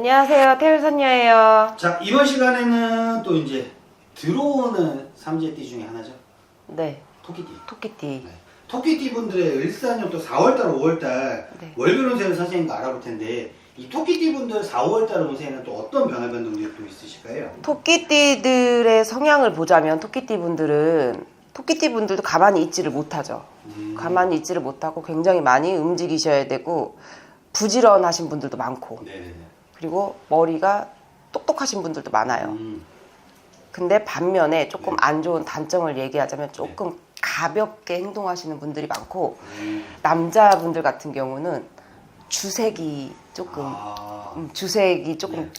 안녕하세요. 태율선녀예요. 자 이번 시간에는 또 이제 들어오는 삼재띠 중에 하나죠 네, 토끼띠 토끼띠. 네. 토끼띠 분들의 일산년 또 4월달 5월달 네. 월별 운세를 선생님과 알아볼 텐데 이 토끼띠 분들 4, 5월달 운세에는 또 어떤 변화 변동들이 또 있으실까요? 토끼띠들의 성향을 보자면 토끼띠 분들은 토끼띠 분들도 가만히 있지를 못하죠. 음, 가만히 있지를 못하고 굉장히 많이 움직이셔야 되고 부지런하신 분들도 많고 네네네 그리고 머리가 똑똑하신 분들도 많아요. 음, 근데 반면에 조금 네. 안 좋은 단점을 얘기하자면 조금 가볍게 행동하시는 분들이 많고 음. 남자분들 같은 경우는 주색이 조금 아, 음, 주색이 조금 네.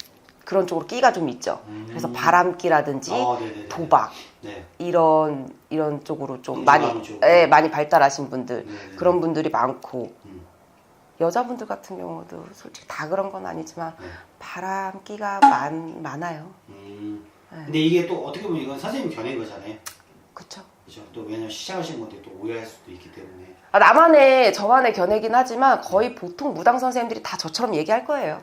그런 쪽으로 끼가 좀 있죠. 음. 그래서 바람기라든지 아. 도박 네. 이런 이런 쪽으로 좀 많이. 예, 많이 발달하신 분들 네네. 그런 분들이 많고 음. 여자분들 같은 경우도 솔직히 다 그런 건 아니지만 네. 바람기가 많, 많아요. 음. 네. 근데 이게 또 어떻게 보면 이건 선생님 견해인 거잖아요. 그쵸? 그렇죠. 또 왜냐면 시작하신 분들이 또 오해할 수도 있기 때문에. 아, 나만의 저만의 견해긴 하지만 거의 보통 무당 선생님들이 다 저처럼 얘기할 거예요.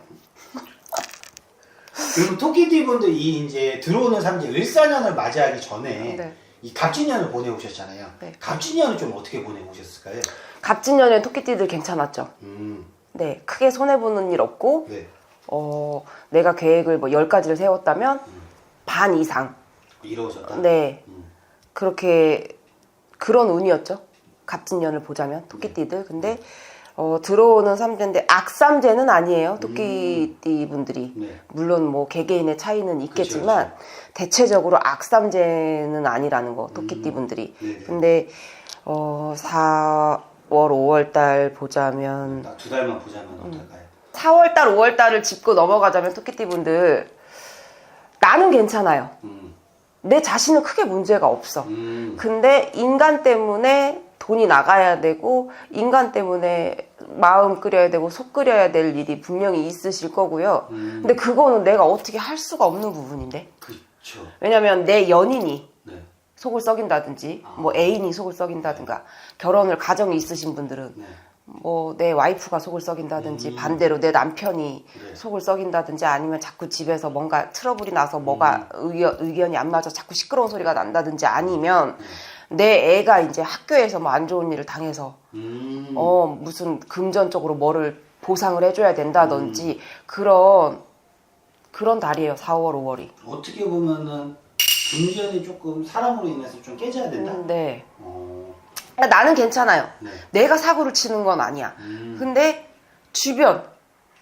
그리고 토끼띠 분들 이 이제 들어오는 삼재 을사년을 맞이하기 전에 네. 이 갑진년을 보내오셨잖아요. 네. 갑진년을 좀 어떻게 보내오셨을까요? 갑진년에 토끼띠들 괜찮았죠. 음, 네, 크게 손해 보는 일 없고 네. 어, 내가 계획을 뭐 10가지를 세웠다면 반 이상. 이루어졌다. 네. 음, 그렇게 그런 운이었죠. 갑진년을 보자면 토끼띠들. 근데 어, 들어오는 삼재인데 악삼재는 아니에요. 토끼띠 분들이. 네. 물론 뭐 개개인의 차이는 있겠지만 대체적으로 악삼재는 아니라는 거 토끼띠 음. 분들이. 네네. 근데 어, 4월, 5월 달 보자면 딱두 달만 보자면 음. 어떨까요? 4월 달, 5월 달을 짚고 넘어가자면 토끼띠 분들 나는 괜찮아요. 음, 내 자신은 크게 문제가 없어. 음, 근데 인간 때문에 돈이 나가야 되고 인간 때문에 마음 끓여야 되고 속 끓여야 될 일이 분명히 있으실 거고요. 음. 근데 그거는 내가 어떻게 할 수가 없는 부분인데. 그렇죠. 왜냐면 내 연인이 네. 속을 썩인다든지 아. 뭐 애인이 속을 썩인다든가 결혼을 가정이 있으신 분들은 네. 뭐내 와이프가 속을 썩인다든지 음. 반대로 내 남편이 네. 속을 썩인다든지 아니면 자꾸 집에서 뭔가 트러블이 나서 뭐가 음. 의견, 의견이 안 맞아 자꾸 시끄러운 소리가 난다든지 아니면 네. 내 애가 이제 학교에서 뭐 안 좋은 일을 당해서 음. 어 무슨 금전적으로 뭐를 보상을 해줘야 음. 된다든지 그런 그런 달이에요 4월 5월이 어떻게 보면은 금전이 조금 사람으로 인해서 좀 깨져야 된다. 네 어, 그러니까 나는 괜찮아요 네. 내가 사고를 치는 건 아니야 음. 근데 주변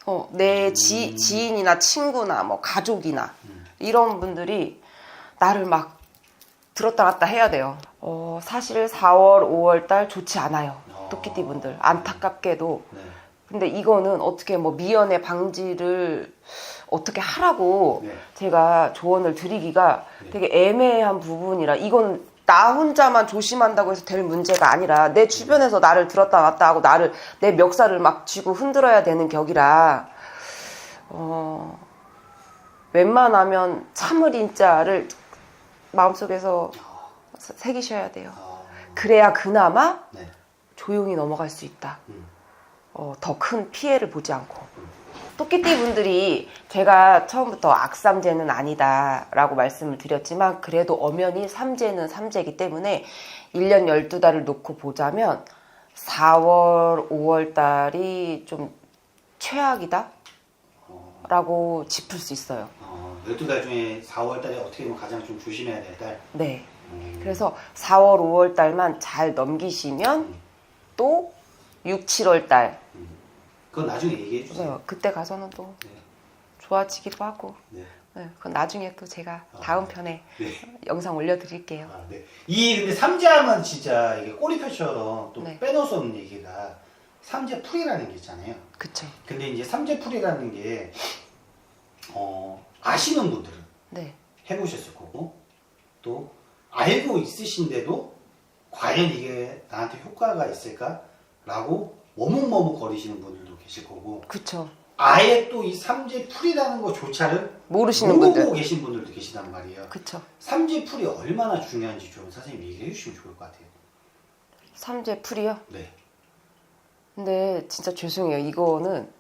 어, 내 음. 지, 지인이나 친구나 뭐 가족이나 음. 이런 분들이 나를 막 들었다 놨다 해야 돼요. 어, 사실 4월, 5월 달 좋지 않아요. 어. 토끼띠 분들. 안타깝게도. 네. 근데 이거는 어떻게 뭐 미연의 방지를 어떻게 하라고 네. 제가 조언을 드리기가 네. 되게 애매한 부분이라 이건 나 혼자만 조심한다고 해서 될 문제가 아니라 내 주변에서 나를 들었다 놨다 하고 나를 내 멱살을 막 쥐고 흔들어야 되는 격이라 어 웬만하면 참을 인자를 마음속에서 새기셔야 돼요. 어, 그래야 그나마 네. 조용히 넘어갈 수 있다. 음. 어, 더 큰 피해를 보지 않고. 토끼띠 분들이 제가 처음부터 악삼재는 아니다라고 말씀을 드렸지만 그래도 엄연히 삼재는 삼재이기 때문에 1년 12달을 놓고 보자면 4월, 5월 달이 좀 최악이다? 어, 라고 짚을 수 있어요. 어, 12달 중에 4월 달에 어떻게 보면 가장 좀 조심해야 될 달. 네. 음. 그래서 4월, 5월 달만 잘 넘기시면 또 6, 7월 달 그건 나중에 얘기해 주세요. 네, 그때 가서는 또 네. 좋아지기도 하고 네. 네, 그건 나중에 또 제가 아. 다음 편에 네. 영상 올려드릴게요. 아, 네. 이 근데 삼재하면 진짜 이게 꼬리표처럼 또 네. 빼놓을 수 없는 얘기가 삼재풀이라는 게 있잖아요. 그쵸? 근데 이제 삼재풀이라는 게 어, 아시는 분들은 네, 해보셨을 거고 또 알고 있으신데도 과연 이게 나한테 효과가 있을까라고 머뭇머뭇 거리시는 분들도 계실 거고 그쵸. 아예 또 이 삼재 풀이라는 것조차를 모르시는 모르고 분들. 계신 분들도 계시단 말이에요. 그쵸. 삼재 풀이 얼마나 중요한지 좀 선생님 얘기해 주시면 좋을 것 같아요. 삼재 풀이요? 네. 근데 진짜 죄송해요. 이거는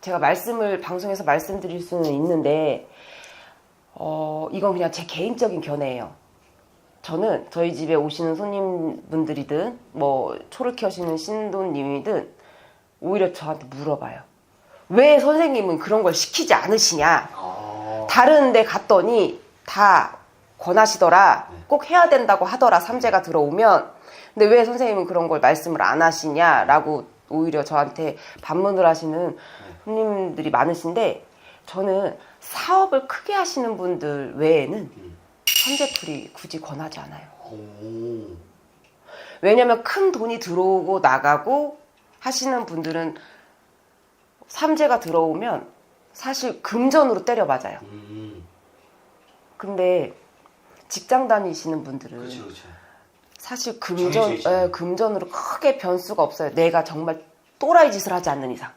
제가 말씀을 방송에서 말씀드릴 수는 있는데 어, 이건 그냥 제 개인적인 견해예요. 저는 저희 집에 오시는 손님분들이든 뭐 초를 켜시는 신도님이든 오히려 저한테 물어봐요. 왜 선생님은 그런 걸 시키지 않으시냐? 아, 다른 데 갔더니 다 권하시더라. 꼭 해야 된다고 하더라. 삼재가 들어오면. 근데 왜 선생님은 그런 걸 말씀을 안 하시냐라고 오히려 저한테 반문을 하시는 손님들이 많으신데 저는 사업을 크게 하시는 분들 외에는 삼재풀이 굳이 권하지 않아요. 오, 왜냐면 큰 돈이 들어오고 나가고 하시는 분들은 삼재가 들어오면 사실 금전으로 때려 맞아요. 음, 근데 직장 다니시는 분들은 그렇죠, 그렇죠. 사실 금전. 예, 금전으로 크게 변수가 없어요. 내가 정말 또라이 짓을 하지 않는 이상.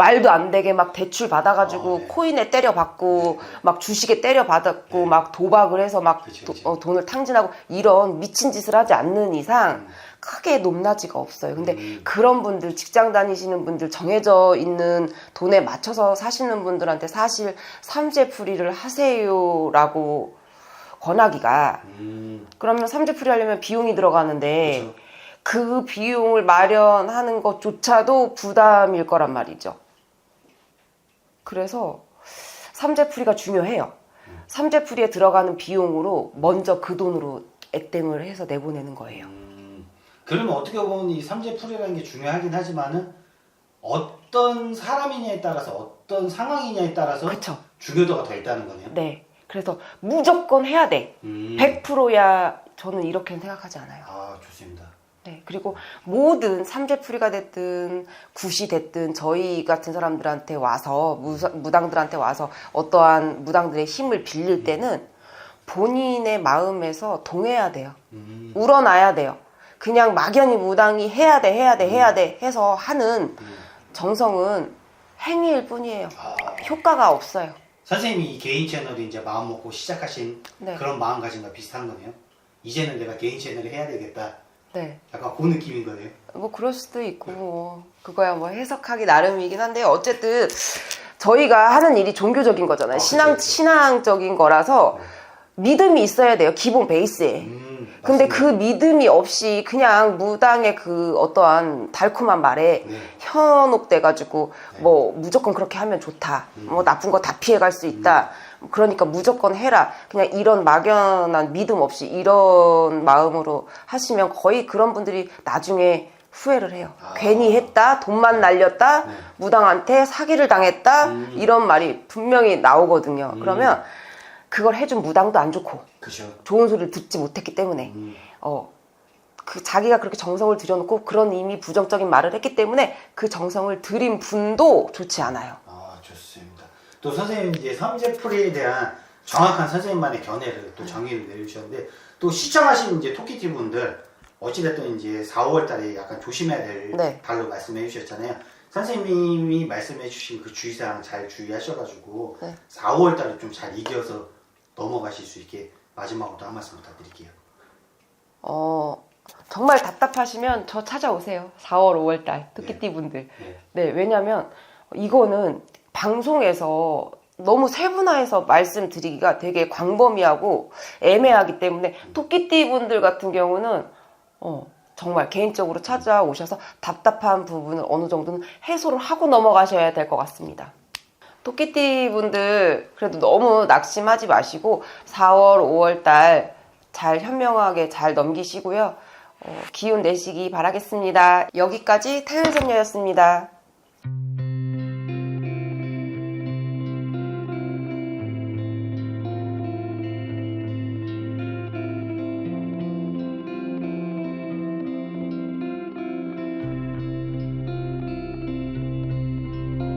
말도 안 되게 막 대출 받아가지고 아, 네. 코인에 때려받고 네. 막 주식에 때려받았고 네. 막 도박을 해서 막 그치, 도- 그치. 어, 돈을 탕진하고 이런 미친 짓을 하지 않는 이상 음. 크게 높낮이가 없어요. 근데 음. 그런 분들 직장 다니시는 분들 정해져 있는 돈에 맞춰서 사시는 분들한테 사실 삼재풀이를 하세요라고 권하기가 음, 그러면 삼재풀이 하려면 비용이 들어가는데 그렇죠. 그 비용을 마련하는 것조차도 부담일 거란 말이죠. 그래서 삼재풀이가 중요해요. 삼재풀이에 들어가는 비용으로 먼저 그 돈으로 액땜을 해서 내보내는 거예요. 음, 그러면 어떻게 보면 이 삼재풀이라는 게 중요하긴 하지만은 어떤 사람이냐에 따라서 어떤 상황이냐에 따라서 그렇죠. 중요도가 더 있다는 거네요. 네. 그래서 무조건 해야 돼. 음. 100%야 저는 이렇게는 생각하지 않아요. 아 좋습니다. 네. 그리고 모든 삼재풀이가 됐든 굿이 됐든 저희 같은 사람들한테 와서 무사- 무당들한테 와서 어떠한 무당들의 힘을 빌릴 때는 본인의 마음에서 동해야 돼요. 음. 우러나야 돼요. 그냥 막연히 무당이 해야 돼, 해야 돼, 해야 돼 해서 하는 음. 정성은 행위일 뿐이에요. 아, 효과가 없어요. 선생님이 이 개인 채널을 이제 마음 먹고 시작하신 네. 그런 마음가짐과 비슷한 거네요. 이제는 내가 개인 채널을 해야 되겠다. 네. 약간 그 느낌인 거네요. 뭐 그럴 수도 있고 뭐 그거야 뭐 해석하기 나름이긴 한데 어쨌든 저희가 하는 일이 종교적인 거잖아요. 아, 신앙 그쵸. 신앙적인 거라서 믿음이 있어야 돼요. 기본 베이스에. 음, 근데 맞습니다. 그 믿음이 없이 그냥 무당의 그 어떠한 달콤한 말에 네. 현혹돼가지고 뭐 무조건 그렇게 하면 좋다. 뭐 나쁜 거 다 피해갈 수 있다. 그러니까 무조건 해라. 그냥 이런 막연한 믿음 없이 이런 마음으로 하시면 거의 그런 분들이 나중에 후회를 해요. 아. 괜히 했다, 돈만 날렸다, 네. 무당한테 사기를 당했다, 음. 이런 말이 분명히 나오거든요. 그러면 그걸 해준 무당도 안 좋고, 그죠. 좋은 소리를 듣지 못했기 때문에, 음. 어, 그 자기가 그렇게 정성을 들여놓고 그런 이미 부정적인 말을 했기 때문에 그 정성을 들인 분도 좋지 않아요. 아 좋습니다. 또 선생님 이제 삼재풀이에 대한 정확한 선생님만의 견해를 또 정의를 내려주셨는데 또 시청하신 이제 토끼티 분들 어찌됐든 이제 4, 5월 달에 약간 조심해야 될 네. 달로 말씀해 주셨잖아요. 선생님이 말씀해 주신 그 주의사항 잘 주의하셔가지고 네. 4, 5월 달에 좀 잘 이겨서 넘어가실 수 있게 마지막으로 한 말씀 부탁드릴게요. 어, 정말 답답하시면 저 찾아오세요. 4월, 5월 달 토끼띠 분들. 네. 네, 왜냐면 이거는 방송에서 너무 세분화해서 말씀드리기가 되게 광범위하고 애매하기 때문에 토끼띠 분들 같은 경우는 어, 정말 개인적으로 찾아오셔서 답답한 부분을 어느 정도는 해소를 하고 넘어가셔야 될 것 같습니다. 토끼띠 분들 그래도 너무 낙심하지 마시고 4월, 5월 달 잘 현명하게 잘 넘기시고요. 어, 기운 내시기 바라겠습니다. 여기까지 태연선녀였습니다.